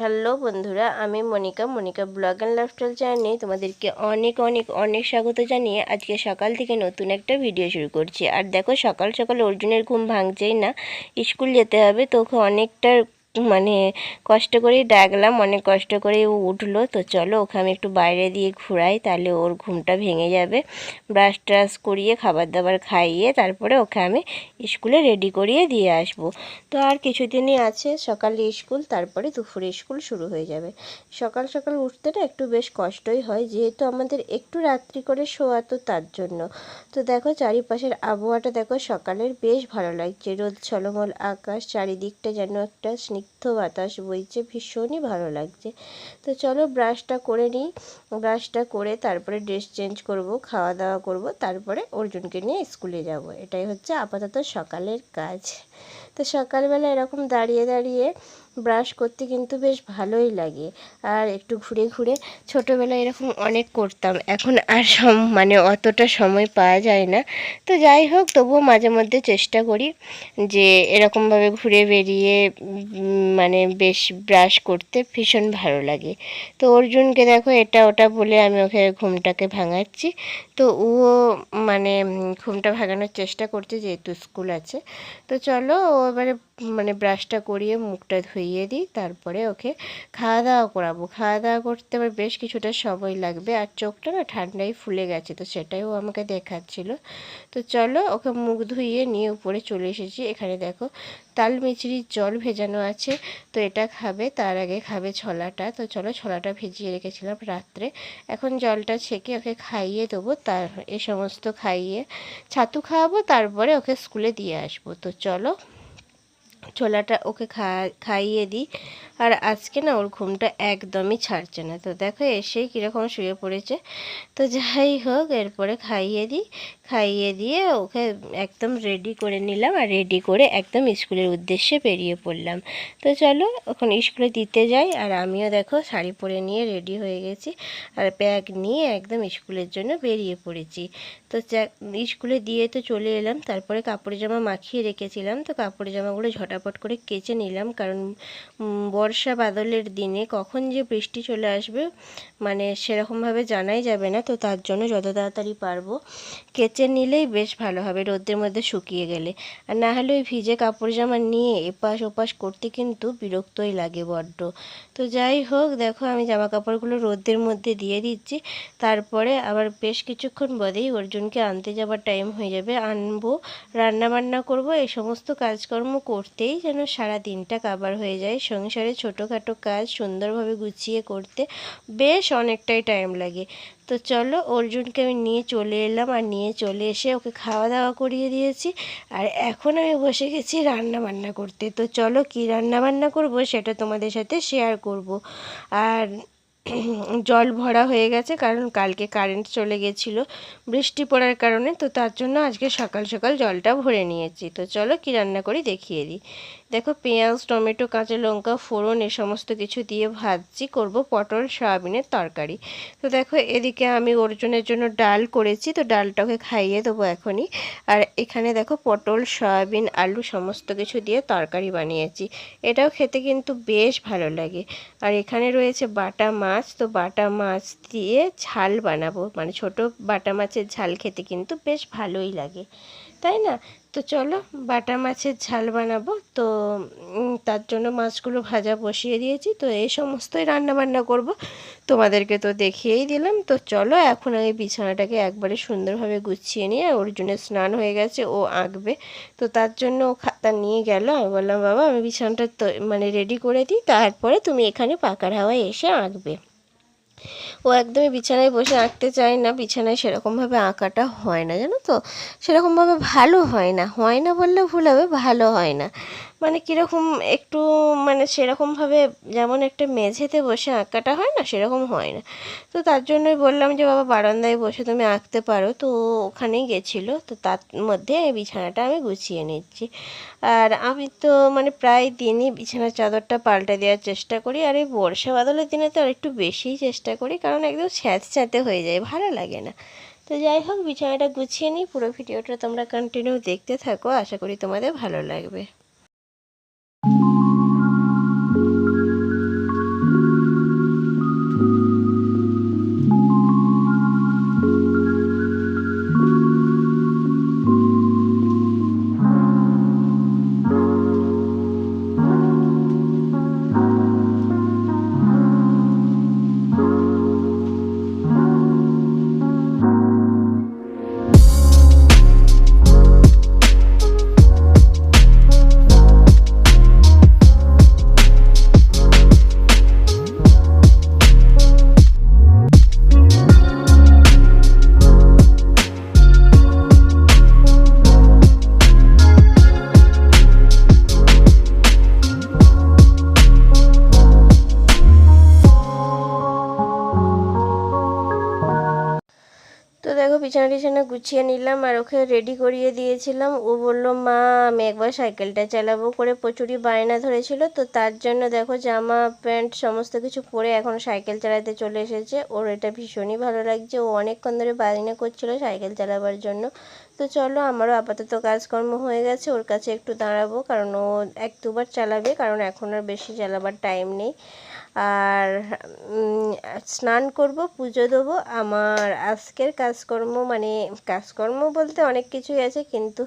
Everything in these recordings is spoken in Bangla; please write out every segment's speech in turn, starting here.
হ্যালো বন্ধুরা, আমি Monika. Monika blog and lifestyle চ্যানেলে তোমাদেরকে অনেক অনেক অনেক স্বাগত জানিয়ে আজকে সকাল থেকে নতুন একটা ভিডিও শুরু করছি। আর দেখো, সকাল সকাল অর্জুনের ঘুম ভাঙছেই না। স্কুল যেতে হবে তোকে অনেকটা মানে কষ্ট করেই ডাকলাম, অনেক কষ্ট করেই ও উঠল। তো চলো, ওকে আমি একটু বাইরে দিয়ে ঘুরাই, তাহলে ওর ঘুমটা ভেঙে যাবে। ব্রাশ ট্রাশ করিয়ে, খাবার দাবার খাইয়ে, তারপরে ওকে আমি স্কুলে রেডি করিয়ে দিয়ে আসব। তো আর কিছুদিনই আছে, সকালে স্কুল, তারপরে দুপুরে স্কুল শুরু হয়ে যাবে। সকাল সকাল উঠতে না একটু বেশ কষ্টই হয়, যেহেতু আমাদের একটু রাত্রি করে শোয়া তো তার জন্য। তো দেখো, চারিপাশের আবহাওয়াটা দেখো, সকালের বেশ ভালো লাগছে। রোদ ছলমল আকাশ, চারিদিকটা যেন একটা স্নিগ্ধ বাতাস বইছে, ভীষণই ভালো লাগছে। তো চলো ব্রাশটা করে নিই। ব্রাশটা করে তারপরে ড্রেস চেঞ্জ করব, খাওয়া দাওয়া করব, তারপরে অর্জুনকে নিয়ে স্কুলে যাব। এটাই হচ্ছে আপাতত সকালের কাজ। তো সকালবেলা এরকম দাঁড়িয়ে দাঁড়িয়ে ব্রাশ করতে কিন্তু বেশ ভালোই লাগে। আর একটু ঘুরে ঘুরে ছোটোবেলায় এরকম অনেক করতাম। এখন আর সম মানে অতটা সময় পাওয়া যায় না। তো যাই হোক, তবুও মাঝে মধ্যে চেষ্টা করি যে এরকমভাবে ঘুরে বেরিয়ে মানে বেশ ব্রাশ করতে ভীষণ ভালো লাগে। তো অর্জুনকে দেখো এটা ওটা বলে আমি ওকে ঘুমটাকে ভাঙাচ্ছি। তো ও মানে ঘুমটা ভাঙানোর চেষ্টা করছে যেহেতু স্কুল আছে। তো চলো ও এবারে মানে ব্রাশটা করিয়ে মুখটা ধুইয়ে দিই, তারপরে ওকে খাওয়া দাওয়া করাবো। খাওয়া দাওয়া করতে আবার বেশ কিছুটা সময় লাগবে আর চোখটা না ঠান্ডায় ফুলে গেছে, তো সেটাই ও আমাকে দেখাচ্ছিল। তো চলো ওকে মুখ ধুইয়ে নিয়ে উপরে চলে এসেছি। এখানে দেখো তাল মিচড়ির জল ভেজানো আছে, তো এটা খাবে, তার আগে খাবে ছোলাটা। তো চলো ছোলাটা ভিজিয়ে রেখেছিলাম রাত্রে। এখন জলটা ছেঁকে ওকে খাইয়ে দেবো, তার এ সমস্ত খাইয়ে ছাতু খাওয়াবো, তারপরে ওকে স্কুলে দিয়ে আসব। তো চলো ছোলাটা ওকে খাইয়ে দিই। আর আজকে না ওর ঘুমটা একদমই ছাড়ছে না। তো দেখো এসেই কীরকম শুয়ে পড়েছে। তো যাই হোক, এরপরে খাইয়ে দিই। খাইয়ে দিয়ে ওকে একদম রেডি করে নিলাম আর রেডি করে একদম স্কুলের উদ্দেশ্যে বেরিয়ে পড়লাম। তো চলো, এখন স্কুলে দিতে যাই। আর আমিও দেখো শাড়ি পরে নিয়ে রেডি হয়ে গেছি। আর ব্যাগ নিয়ে একদম স্কুলের জন্য বেরিয়ে পড়েছি। তো স্কুলে দিয়ে তো চলে এলাম। তারপরে কাপড় জামা মাখিয়ে রেখেছিলাম। তো কাপড় জামাগুলো ঝটাপট করে কেচে নিলাম। কারণ বর্ষা বাদলের দিনে কখন যে বৃষ্টি চলে আসবে মানে সেরকমভাবে জানাই যাবে না। তো তার জন্য যত তাড়াতাড়ি পারব, কেচে নিলেই বেশ ভালো হবে রোদের মধ্যে শুকিয়ে গেলে। আর না হলে ওই ভিজে কাপড় জামা নিয়ে এপাশ ওপাশ করতে কিন্তু বিরক্তই লাগে বড্ড। তো যাই হোক, দেখো আমি জামা কাপড়গুলো রোদের মধ্যে দিয়ে দিচ্ছি। তারপরে আবার বেশ কিছুক্ষণ বাদেই অর্জুনকে আনতে যাবার টাইম হয়ে যাবে, আনব রান্না বান্না করব, এই সমস্ত কাজকর্ম করতেই যেন সারা দিনটা কাবার হয়ে যায়। সংসারে ছোটোখাটো কাজ সুন্দরভাবে গুছিয়ে করতে বেশ অনেকটাই টাইম লাগে। তো চলো, অর্জুনকে আমি নিয়ে চলে এলাম আর নিয়ে চলে এসে ওকে খাওয়া দাওয়া করিয়ে দিয়েছি। আর এখন আমি বসে গেছি রান্না বান্না করতে। তো চলো, কি রান্না বান্না করব সেটা তোমাদের সাথে শেয়ার করব। আর জল ভরা হয়ে গেছে, কারণ কালকে কারেন্ট চলে গেছিল, বৃষ্টি পড়ার কারণে, তো তার জন্য আজকে সকাল সকাল জলটা ভরে নিয়েছি। তো চলো কি রান্না করি দেখিয়ে দিই। দেখো পেঁয়াজ, টমেটো, কাঁচা লঙ্কা, ফোড়ন, এ সমস্ত কিছু দিয়ে ভাজছি, করব পটল, সয়াবিনের তরকারি। তো দেখো এদিকে আমি অর্জুনের জন্য ডাল করেছি, তো ডালটাকে খাইয়ে দেবো এখনই। আর এখানে দেখো পটল, সয়াবিন, আলু সমস্ত কিছু দিয়ে তরকারি বানিয়েছি। এটাও খেতে কিন্তু বেশ ভালো লাগে। আর এখানে রয়েছে বাটা মাছ, তো বাটা মাছ দিয়ে ঝাল বানাবো। মানে ছোটো বাটা মাছের ঝাল খেতে কিন্তু বেশ ভালোই লাগে। তাই না? তো চলো বাটা মাছের ঝাল বানাবো। তো তার জন্য মাছগুলো ভাজা বসিয়ে দিয়েছি। তো এই সমস্তই রান্না বান্না করব। তোমাদেরকে তো দেখিয়েই দিলাম। তো চলো এখন আমি বিছানাটাকে একবারে সুন্দরভাবে গুছিয়ে নিয়ে অর্জুনের স্নান হয়ে গেছে, ও আঁকবে। তো তার জন্য ও খাতা নিয়ে গেল। আমি বললাম, বাবা, আমি বিছানাটা মানে রেডি করে দিই। তারপরে তুমি এখানে পাকার হাওয়ায় এসে আঁকবে। ও একদমই বিছানায় বসে আঁকতে চায় না। বিছানায় সেরকমভাবে আঁকাটা হয় না, জানো তো? সেরকমভাবে ভালো হয় না। হয় না বললে ভুল হবে, ভালো হয় না। মানে কীরকম একটু মানে সেরকমভাবে যেমন একটা মেঝেতে বসে আঁকাটা হয় না, সেরকম হয় না। তো তার জন্যই বললাম যে, বাবা, বারান্দায় বসে তুমি আঁকতে পারো। তো ওখানেই গেছিল। তো তার মধ্যে বিছানাটা আমি গুছিয়ে নিচ্ছি। আর আমি তো মানে প্রায় দিনই বিছানার চাদরটা পাল্টে দেওয়ার চেষ্টা করি। আর এই বর্ষা বাদলের দিনে তো আর একটু বেশিই চেষ্টা করি, কারণ একদম স্যাঁতস্যাঁতে হয়ে যায়, ভালো লাগে না। তো যাই হোক, বিছানাটা গুছিয়ে নিই, পুরো ভিডিওটা তোমরা কন্টিনিউ দেখতে থাকো। আশা করি তোমাদের ভালো লাগবে। বিছানা টিছানা গুছিয়ে নিলাম আর ওকে রেডি করিয়ে দিয়েছিলাম। ও বলল, মা, আমি একবার সাইকেলটা চালাবো। করে প্রচুরই বায়না ধরেছিল। তো তার জন্য দেখো, জামা, প্যান্ট সমস্ত কিছু পরে এখন সাইকেল চালাতে চলে এসেছে। ওর এটা ভীষণই ভালো লাগছে। ও অনেকক্ষণ ধরে বায়না করছিল সাইকেল চালাবার জন্য। তো চলো, আমারও আপাতত কাজকর্ম হয়ে গেছে। ওর কাছে একটু দাঁড়াবো, কারণ ও এক দুবার চালাবে, কারণ এখন আর বেশি চালাবার টাইম নেই। আর স্নান করব, পুজো দেবো। আমার আজকের কাজকর্ম মানে কাজকর্ম বলতে অনেক কিছুই আছে, কিন্তু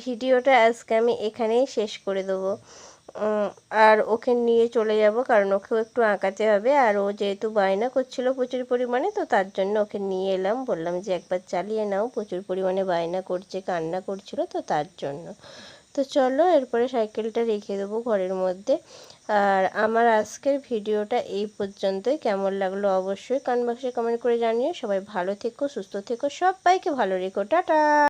ভিডিওটা আজকে আমি এখানেই শেষ করে দেবো। আর ওকে নিয়ে চলে যাব, কারণ ওকেও একটু আঁকাতে হবে। আর ও যেহেতু বায়না করছিল প্রচুর পরিমাণে, তো তার জন্য ওকে নিয়ে এলাম। বললাম যে, একবার চালিয়ে নাও, প্রচুর পরিমাণে বায়না করছে, কান্না করছিল, তো তার জন্য। তো চলো এরপরে সাইকেলটা রেখে দেবো ঘরের মধ্যে। আর আমার আজকের ভিডিওটা এই পর্যন্তই। কেমন লাগল অবশ্যই কমেন্ট বক্সে কমেন্ট করে জানিও। সবাই ভালো থেকো, সুস্থ থেকো, সবাইকে ভালো রেখো। টাটা!